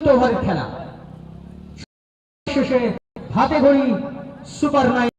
ওভারের খেলা। শেষে হাতে ঘড়ি সুপার নাইন।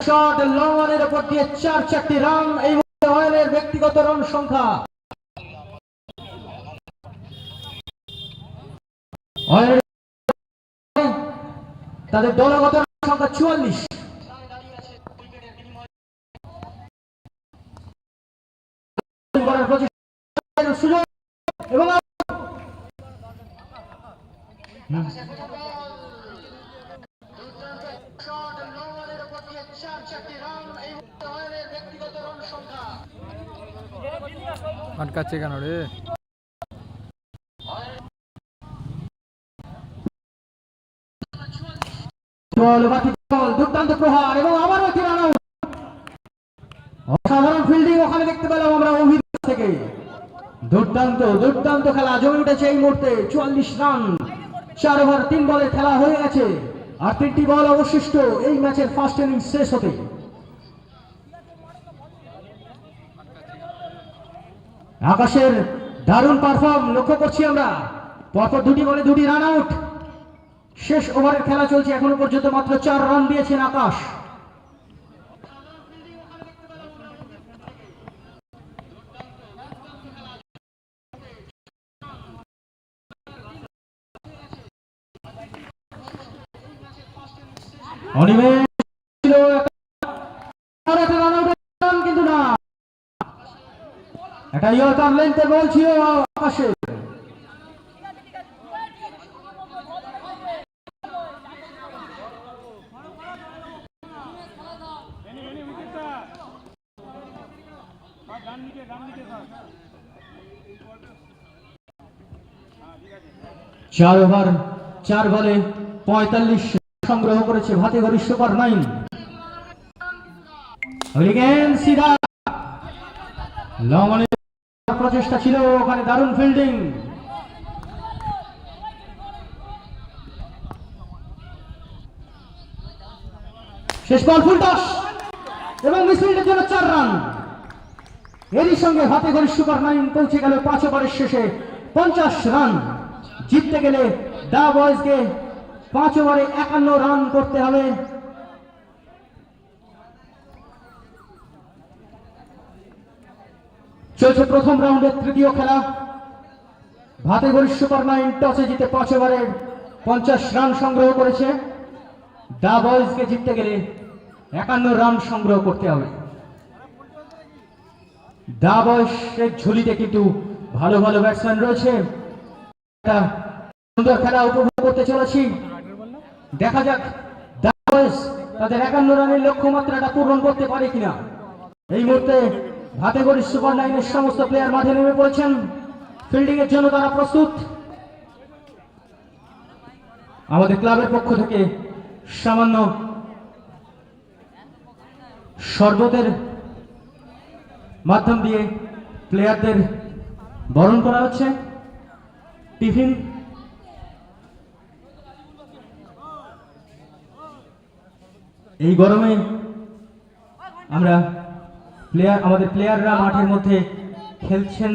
শট লং রানের উপর দিয়ে চার চারটি রান এই অয়েলের ব্যক্তিগত রান সংখ্যা তাদের দলগত সংখ্যা চুয়াল্লিশ। সুযোগ এবং আটকাচ্ছে কেন অসাধারণ ফিল্ডিং ওখানে দেখতে পেলাম আমরা অভিযোগ থেকে। দুর্দান্ত দুর্দান্ত খেলা, জমে উঠেছে এই মুহূর্তে চুয়াল্লিশ রান। চার ওভার তিন বলে খেলা হয়ে গেছে। আর তিনটি বল অবশিষ্ট এই ম্যাচের ফার্স্ট ইনিংস শেষ হতে। আকাশের দারুণ পারফর্ম লক্ষ্য করছি আমরা। পরপর দুটি বলে দুটি রান আউট শেষ ওভারের খেলা চলছে এখনও পর্যন্ত মাত্র চার রান দিয়েছেন আকাশ। অনিমেষ একটা ইয়র্কার লেন্থের বল ছিল আকাশে। চার ওভার চার বলে পঁয়তাল্লিশ সংগ্রহ করেছে ভাতে ঘড়ি সুপার নাইন। লঙ্গনের প্রচেষ্টা ছিল, ওখানে দারুণ ফিল্ডিং শেষ বল ফুলটস এবং মিসফিল্ডের জন্য চার রান। এরই সঙ্গে হাতে ঘড়ি সুপার নাইন পৌঁছে গেল পাঁচ ওভারের শেষে। পঞ্চাশ রান। জিততে গেলে দা বয়েজকে পাঁচ ওভারে একান্ন রান করতে হবে। চলছে প্রথম রাউন্ডের তৃতীয় খেলা। ভাতে ঘড়ি সুপার নাইন টসে জিতে পাঁচ ওভারে পঞ্চাশ রান সংগ্রহ করেছে। দা বয়েজকে জিততে গেলে একান্ন রান সংগ্রহ করতে হবে। দা বয়সের ঝুলিতে কিন্তু ভালো ভালো ব্যাটসম্যান রয়েছে। সুন্দর খেলা উপভোগ করতে চলেছি। দেখা যাক দা বয়স তাদের একান্ন রানের লক্ষ্যমাত্রাটা পূরণ করতে পারে কিনা। এই মুহূর্তে হাতে করে সুপার লাইনের সমস্ত প্লেয়ার মাঠে নেমে পড়েছেন। ফিল্ডিং এর জন্য তারা প্রস্তুত। আমাদের ক্লাবের পক্ষ থেকে সামান্য শরবতের মাধ্যম দিয়ে প্লেয়ারদের বরণ করা হচ্ছে। টিফিন। এই গরমে আমরা প্লেয়ার, আমাদের প্লেয়াররা মাঠের মধ্যে খেলছেন।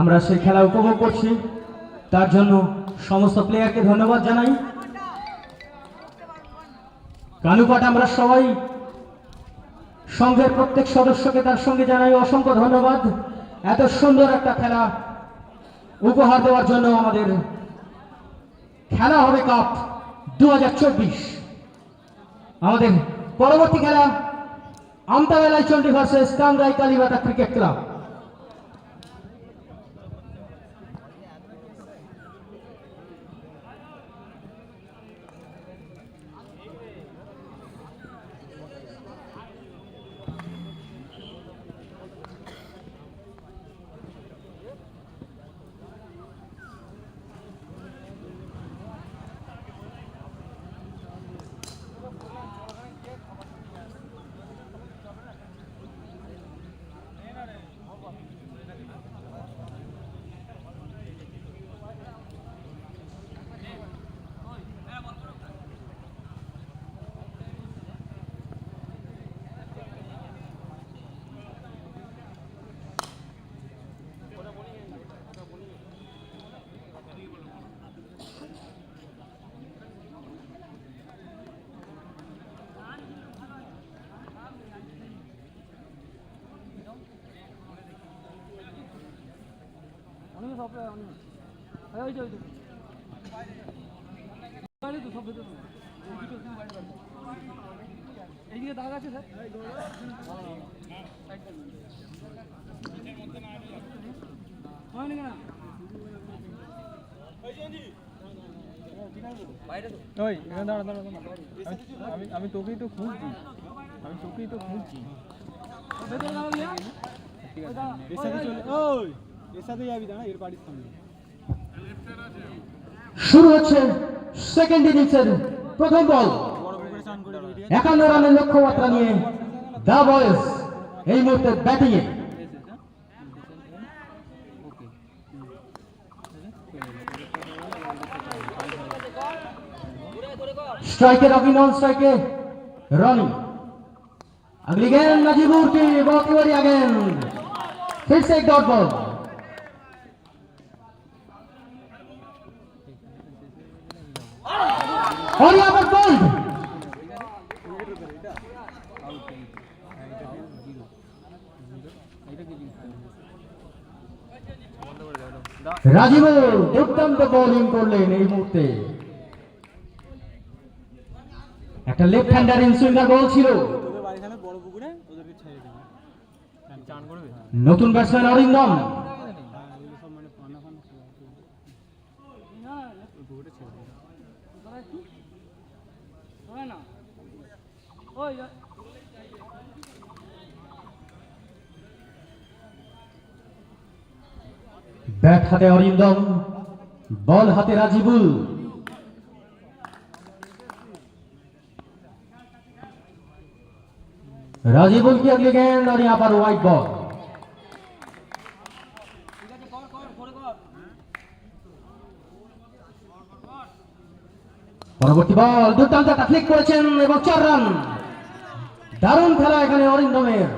আমরা সেই খেলা উপভোগ করছি। তার জন্য সমস্ত প্লেয়ারকে ধন্যবাদ জানাই। কানুপাট, আমরা সবাই সংঘের প্রত্যেক সদস্যকে তার সঙ্গে জানাই অসংখ্য ধন্যবাদ। এত সুন্দর একটা খেলা উপহার দেওয়ার জন্য আমাদের খেলা হবে কাপ দু হাজার চব্বিশ। আমাদের পরবর্তী খেলা আমতাবেলায় Chandi versus Kamrai Kalibata cricket club. এইদিকে দাগ আছে স্যার? হয়নি কেন ওই এখানে দাঁড়া দাঁড়া দাঁড়া। আমি- আমি আমি তোকেই তো খুঁজছি। আমি তোকেই তো খুঁজছি। ঠিক আছে। এর সাথে চলে ওই এর সাথে যাবি দাঁড়া এর বাড়ির সামনে শুরু হচ্ছে সেকেন্ড ইনিংসের প্রথম বল বড় পুকুরে স্নান করে বেরিয়ে একান্ন রানের লক্ষ্যমাত্রা নিয়ে দা বয়েস এই মুহূর্তে ব্যাটিং এ स्ट्राइकर अभी नॉन स्ट्राइक है रॉनी अगली गेंद नजीबुर की बहुत ही बढ़िया गेंद फिर से एक डॉट बॉल হরি আবার বল রাজীব দুর্দান্ত বোলিং করলেন এই মুহূর্তে। একটা লেফট হ্যান্ডার ইনসুইঙ্গার বল ছিল। নতুন ব্যাটসম্যান অরিন্দম। ব্যাট হাতে অরিন্দম বল হাতে রাজীবুল राजीवुल की अगली गेंद और यहाँ पर व्हाइट बॉल পরবর্তী বল দুর্দান্ত একটা ফ্লিক করেছেন এবং চার রান দারুণ খেলা এখানে অরিন্দমের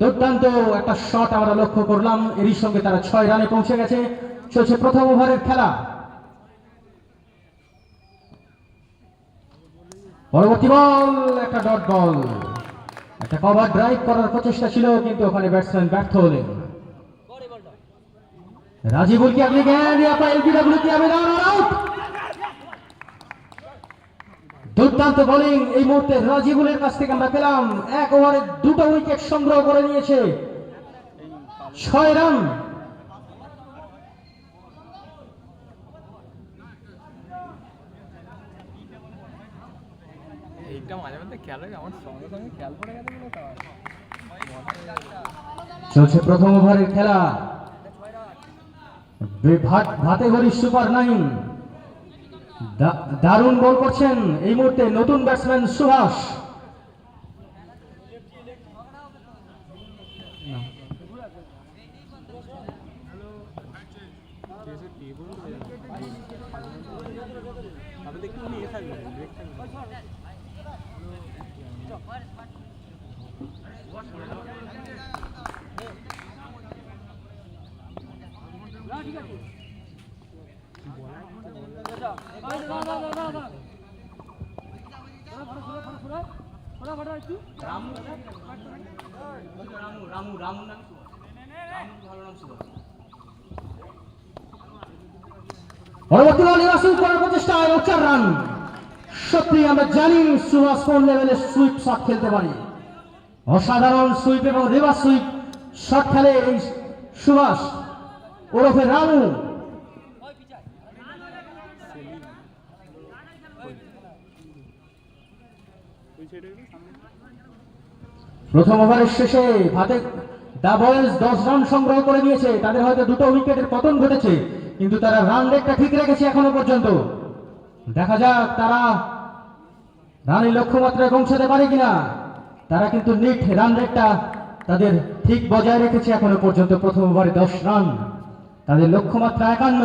দুর্দান্ত একটা শট আমরা লক্ষ্য করলাম, এরই সঙ্গে তারা ছয় রানে পৌঁছে গেছে। চলছে প্রথম ওভারের খেলা। পরবর্তী বল, একটা ডট বল একটা কভার ড্রাইভ করার প্রচেষ্টা ছিল, কিন্তু ওখানে ব্যাটসম্যান ব্যর্থ হলেন। রাজীবুল কি আগলি গেন? এলবিডব্লিউ কি আমি আবেদন আউট দুর্দান্ত বোলিং এই মুহূর্তে রাজিবুলের কাছ থেকে আমরা পেলাম। এক ওভারে দুটো উইকেট সংগ্রহ করে নিয়েছে। ছয় রান। চলছে প্রথম ওভারের খেলা। ভাতে সুপার নাইন দারুণ বল করছেন এই মুহূর্তে নতুন ব্যাটসম্যান সুভাষ আপনি দেখতে উনি এ থাকবে ব্রেক থাকবে বল নিরাশন করার প্রচেষ্টা এবং চার রান। সত্যি আমরা জানি সুভাষ কোন লেভেলের সুইপ শট খেলতে পারে। অসাধারণ সুইপ এবং রিভার সুইপ শট খেলে এই সুভাষ ওরফে রামু। প্রথম ওভারের শেষে ভাতে দা বয়েজ দশ রান সংগ্রহ করে নিয়েছে। তাদের হয়তো দুটো উইকেটের পতন ঘটেছে, কিন্তু তারা রান রেটটা ঠিক রেখেছে এখনও পর্যন্ত। দেখা যাক তারা রানের লক্ষ্যমাত্রায় পৌঁছাতে পারে কিনা। তারা কিন্তু নিট রান রেটটা তাদের ঠিক বজায় রেখেছে এখনও পর্যন্ত প্রথম ওভারে দশ রান। তাদের লক্ষ্যমাত্রা একান্ন।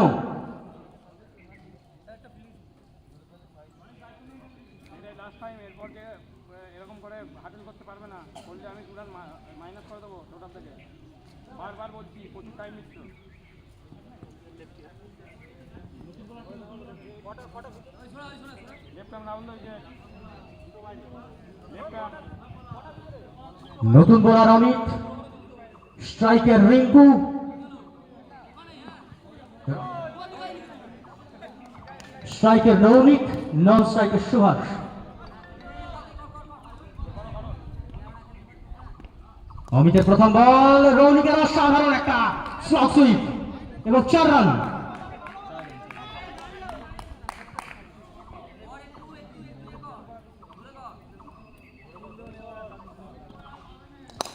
নতুন বোলার অমিত, স্ট্রাইকের রিঙ্কু। স্ট্রাইকের রৌনিক নন স্ট্রাইকের সুভাষ। অমিতের প্রথম বল, রৌনিকের অসাধারণ একটা এবং চার রান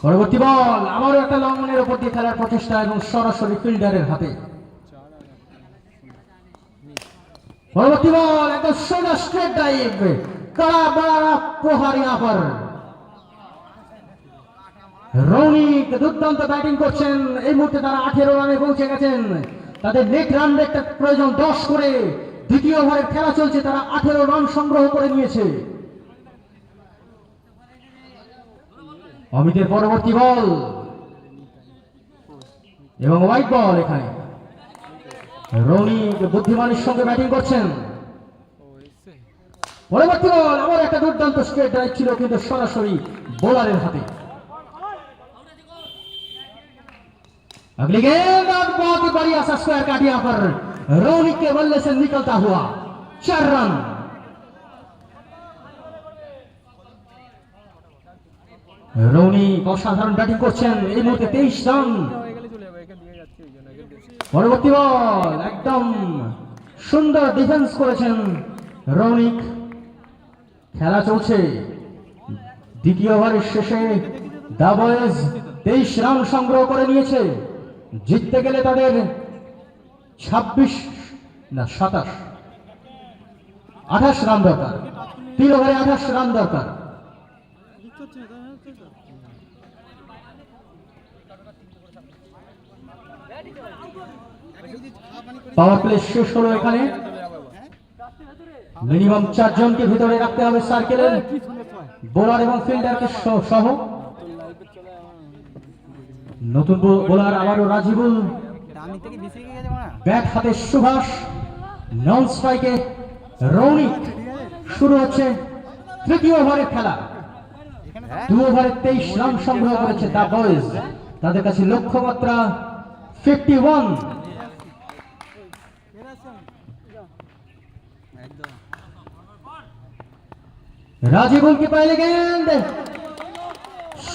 পরবর্তী বল, আবারও একটা লঙ্ঘনের উপর দিয়ে খেলার প্রচেষ্টা এবং সরাসরি ফিল্ডারের হাতে। পরবর্তী বল, একদম সোজা স্ট্রেট ডাইভ কড়া বাড়া প্রহারি আপার রৌনিক দুর্দান্ত ব্যাটিং করছেন। এই মুহূর্তে তারা আঠেরো রানে পৌঁছে গেছেন। তাদের নেট রান রেটটা প্রয়োজন দশ করে। দ্বিতীয় ওভারের খেলা চলছে, তারা আঠেরো রান সংগ্রহ করে নিয়েছে। অমিতের পরবর্তী বল এবং হোয়াইট বল এখানে রৌনিক বুদ্ধিমানের সঙ্গে ব্যাটিং করছেন পরবর্তী বল আবার একটা দুর্দান্ত স্ট্রেট ড্রাইভ ছিল কিন্তু সরাসরি বোলারের হাতে अगली गेंद और बहुत ही बढ़िया सा स्क्वायर काट यहाँ पर रोनिक के बल्ले से निकलता हुआ चार रन রৌনিক অসাধারণ ব্যাটিং করছেন। এই মুহূর্তে তেইশ রান। পরবর্তী বল, একদম সুন্দর ডিফেন্স করেছেন রৌনিক। খেলা চলছে। দ্বিতীয় ওভারের শেষে দাবয়েজ তেইশ রান সংগ্রহ করে নিয়েছে। জিততে গেলে তাদের ছাব্বিশ, না, সাতাশ। আঠাশ রান দরকার। তিন ওভারে আঠাশ রান দরকার। পাওয়ার প্লে শেষ হলো এখানে। মিনিমাম চারজনকে ভিতরে রাখতে হবে সার্কেলের বোলার এবং ফিল্ডারকে সহ। নতুন বোলার আবারও রাজিবুল। ব্যাট হাতে সুভাষ। নন স্ট্রাইকে রৌনিক। শুরু হচ্ছে তৃতীয় ওভারের খেলা। দু ওভারে তেইশ রান সংগ্রহ করেছে দা বয়েজ। তাদের কাছে লক্ষ্যমাত্রা ফিফটি ওয়ান। রাজিবুলকে পাইলে গেন্দ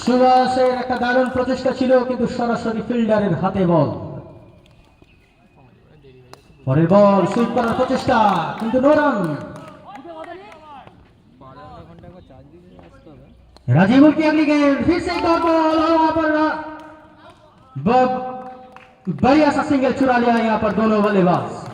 সুভাষের একটা দারুণ প্রচেষ্টা ছিল কিন্তু সরাসরি ফিল্ডারের হাতে বল। পরের বল সুইপ করার প্রচেষ্টা কিন্তু নো রান। राजीव की अगली गेंद फिर से एक बॉल और वहाँ पर बढ़िया सा सिंगल चुरा लिया यहाँ पर दोनों बल्लेबाज।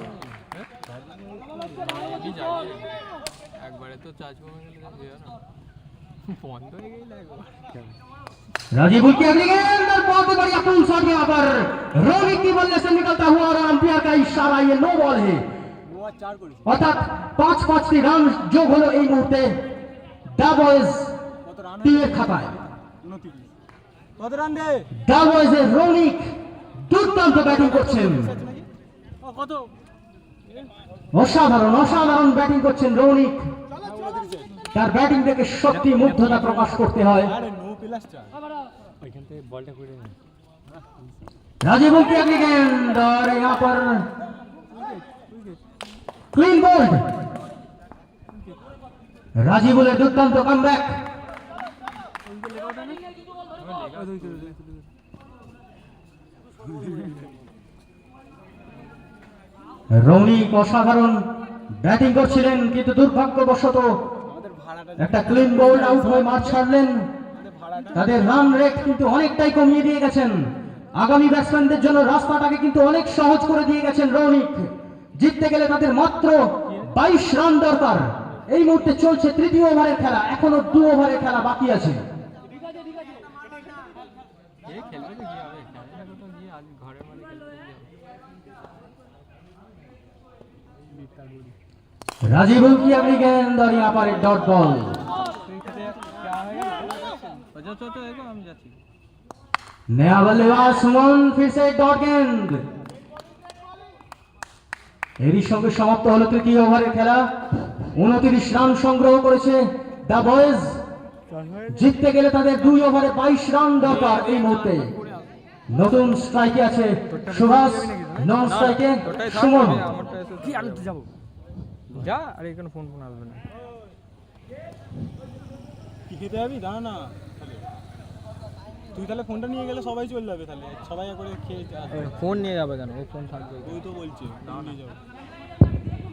राजीव की अगली गेंद बहुत बढ़िया पुल शॉट यहाँ पर। रोहित की बल्ले से निकलता हुआ और अंपियर का इशारा, ये नो बॉल है। अर्थात पाँच पाँच के रन जो बोलो, एक मुहूर्त द টিমের খাতায় কত রান রে দা বয়েজের রৌনিক দুর্দান্ত ব্যাটিং করছেন ও কত অসাধারণ অসাধারণ ব্যাটিং করছেন রৌনিক তার ব্যাটিং দেখে সত্যি মুগ্ধতা প্রকাশ করতে হয় আরে নো প্লাস চার ওইখান থেকে বলটা করে নে राजीव की अगली गेंद और यहाँ पर क्लीन बोल्ड রাজিবুলের দুর্দান্ত কামব্যাক রৌনিক অসাধারণ ব্যাটিং করছিলেন, কিন্তু দুর্ভাগ্যবশত একটা ক্লিন বোল্ড আউট হয়ে মাঠ ছাড়লেন। তাদের রান রেট কিন্তু অনেকটাই কমিয়ে দিয়ে গেছেন। আগামী ব্যাটসম্যানদের জন্য রাস্তাটাকে কিন্তু অনেক সহজ করে দিয়ে গেছেন রৌনিক। জিততে গেলে তাদের মাত্র বাইশ রান দরকার। এই মুহূর্তে চলছে তৃতীয় ওভারের খেলা, এখনও দু ওভারের খেলা বাকি আছে। গেল চল চল চল এখন আমি যাচ্ছি नया बल्लेबाज सुमन फिर से एक डॉट गेंद এরই সঙ্গে সমাপ্ত হলো তৃতীয় ওভারের খেলা উনত্রিশ রান সংগ্রহ করেছে দা বয়েজ জিততে গেলে তাদের দুই ওভারে বাইশ রান দরকার এই মুহূর্তে নতুন স্ট্রাইকে আছে সুভাষ নন স্ট্রাইকে সুমন। এসে কি আমি তো যাব। যা আর এখানে ফোন ফোন আসবে না। কি খেতে যাবি? দাঁড়া না তুই তাহলে ফোনটা নিয়ে গেলে সবাই চলে যাবে তাহলে। সবাই করে খেয়ে ফোন নিয়ে যাবে কেন? ও ফোন থাকবে। তুই তো বলছি ফোন নিয়ে যাব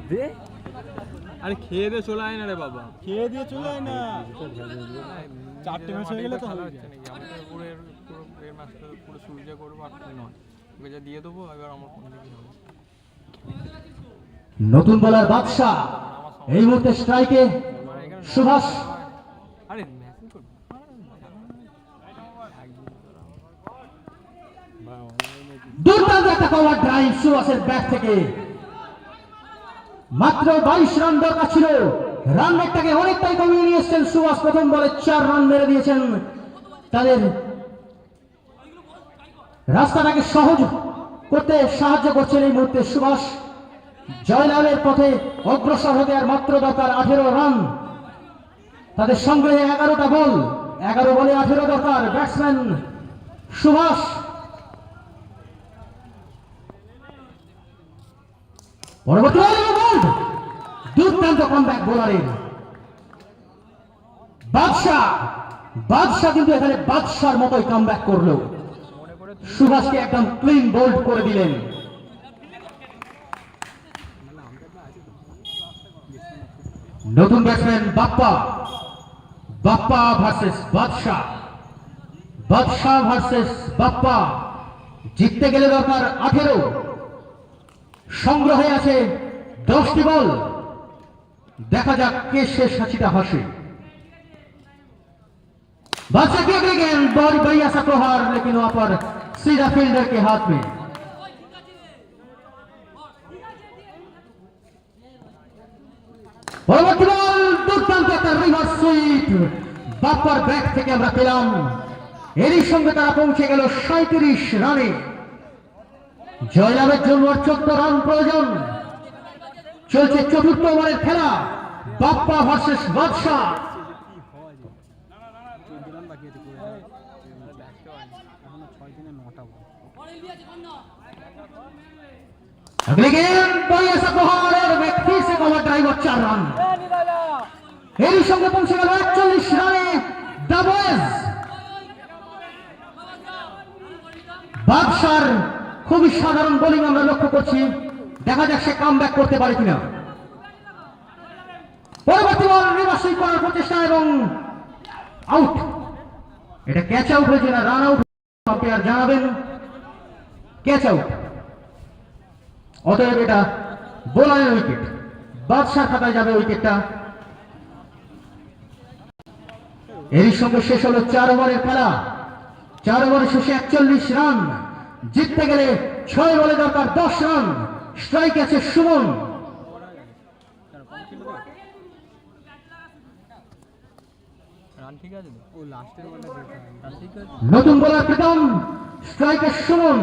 দে। আরে খেয়ে দে চলে আয় না রে বাবা। খেয়ে দিয়ে চলে আয় না। চারটে ম্যাচ হয়ে গেলে তো হয়ে তো পুরো এর ম্যাচটা পুরো সুবিধা করব আর নয়। ওকে দিয়ে দেবো এবার আমার ফোন দিয়ে হবে নতুন বলার বাদশাহ এই মুহূর্তে স্ট্রাইকে সুভাষ। আরে দুর্দান্ত একটা ড্রাইভ সুভাষের ব্যাট থেকে। মাত্র বাইশ রান দরকার ছিল। রান রেটটাকে অনেকটাই কমিয়ে নিয়ে এসছেন সুভাষ। প্রথম বলে চার রান মেরে দিয়েছেন তাদের রাস্তাটাকে সহজ করতে সাহায্য করছেন এই মুহূর্তে সুভাষ। জয়লালের পথে অগ্রসর হতে আর মাত্র দরকার আঠেরো রান। তাদের সংগ্রহে এগারোটা বল। এগারো বলে আঠেরো দরকার ব্যাটসম্যান সুভাষ। পরবর্তী দুর্দান্ত কমব্যাক বোলারের বাদশাহ। বাদশাহ কিন্তু এখানে বাদশার মতোই কামব্যাক করল। সুভাষকে একদম ক্লিন বোল্ড করে দিলেন নতুন ব্যাটসম্যান বাপ্পা বাপ্পা ভার্সেস বাদশাহ বাদশাহ ভার্সেস বাপ্পা জিততে গেলে দরকার আঠেরো সংগ্রহে আছে দশটি বল দেখা যাক কে শেষ হাসিটা হাসে बादशाह की अगली गेंद बहुत बढ़िया सा प्रहार लेकिन वहां पर सीधा फील्डर के हाथ में পরবর্তী বল দুর্দান্ত একটা রিভার্স সুইপ বাপ্পার ব্যাট থেকে আমরা পেলাম এরই সঙ্গে তারা পৌঁছে গেল সাঁত্রিশ রানে জয়লাভের জন্য আর চোদ্দ রান প্রয়োজন চলছে চতুর্থ ওভারের খেলা বাপ্পা ভার্সেস বাদশাহ अगली गेंद बढ़िया सा प्रहार और व्यक्ति से कवर ड्राइव और चार रन এরই সঙ্গে পৌঁছে গেল একচল্লিশ রানে ডাবলস বাদশার খুবই সাধারণ বোলিং আমরা লক্ষ্য করছি দেখা যাক সে কাম করতে পারে কিনা পরবর্তী বল রিভার্সিং করার প্রচেষ্টা এবং আউট এটা ক্যাচ আউট হয়েছে না রান আউট আম্পায়ার জানাবেন ক্যাচ আউট অতএব এটা বোলারের উইকেট। বাদশার খাতায় যাবে উইকেটটা। এরই সঙ্গে শেষ হলো চার ওভারের খেলা। চার ওভারে শেষে একচল্লিশ রান। জিততে গেলে ছয় বলে দরকার দশ রান। স্ট্রাইক আছে সুমন। রান ঠিক আছে তো? ও লাস্টের বলটা যেতে রান ঠিক আছে? নতুন বোলার প্রীতম। স্ট্রাইকে Suman.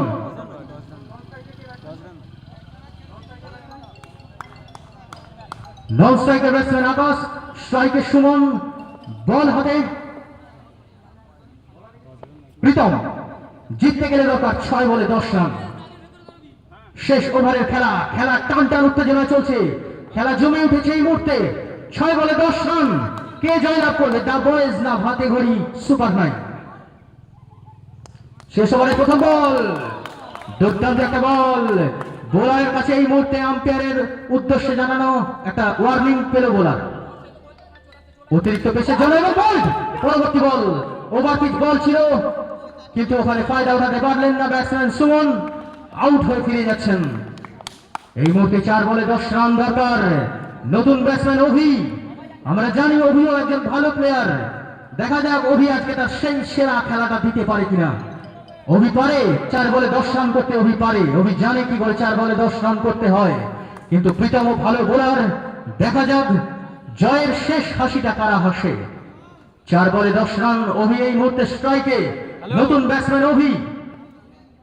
Non striker batsman Akash স্ট্রাইকে সুমন, বল হাতে। প্রীতম জিততে গেলে দরকার ছয় বলে দশ রান। শেষ ওভারের খেলা খেলা টান টান উত্তেজনা চলছে। খেলা জমে উঠেছে এই মুহূর্তে। ছয় বলে দশ রান। কে জয়লাভ করবে? দা বয়েজ না ভাতে ঘড়ি সুপার নাইন? শেষ ওভারে প্রথম বল। দুর্দান্ত একটা বল। বোলারের কাছে এই মুহূর্তে আম্পায়ারের উদ্দেশ্যে জানানো একটা ওয়ার্নিং পেল বোলার। অতিরিক্ত পেশে জল বল পরবর্তী বল ওভার পিচ বল ছিল। কিন্তু ওখানে ফায়দা উঠাতে পারলেন না ব্যাটসম্যান সুমন। আউট হয়ে ফিরে যাচ্ছেন। এই মুহূর্তে চার বলে দশ রান দরকার। নতুন ব্যাটসম্যান অভি। আমরা জানি অভিও একজন ভালো প্লেয়ার দেখা যাক অভি আজকে তার সেই সেরা খেলাটা দিতে পারে কিনা। অভি পারে চার বলে দশ রান করতে অভি পারে অভি জানে কি করে চার বলে দশ রান করতে হয়? কিন্তু প্রীতম ভালো বোলার দেখা যাক জয়ের শেষ হাসিটা কারা হাসে। চার বলে দশ রান অভি এই মুহূর্তে স্ট্রাইকে নতুন ব্যাটসম্যান অভি।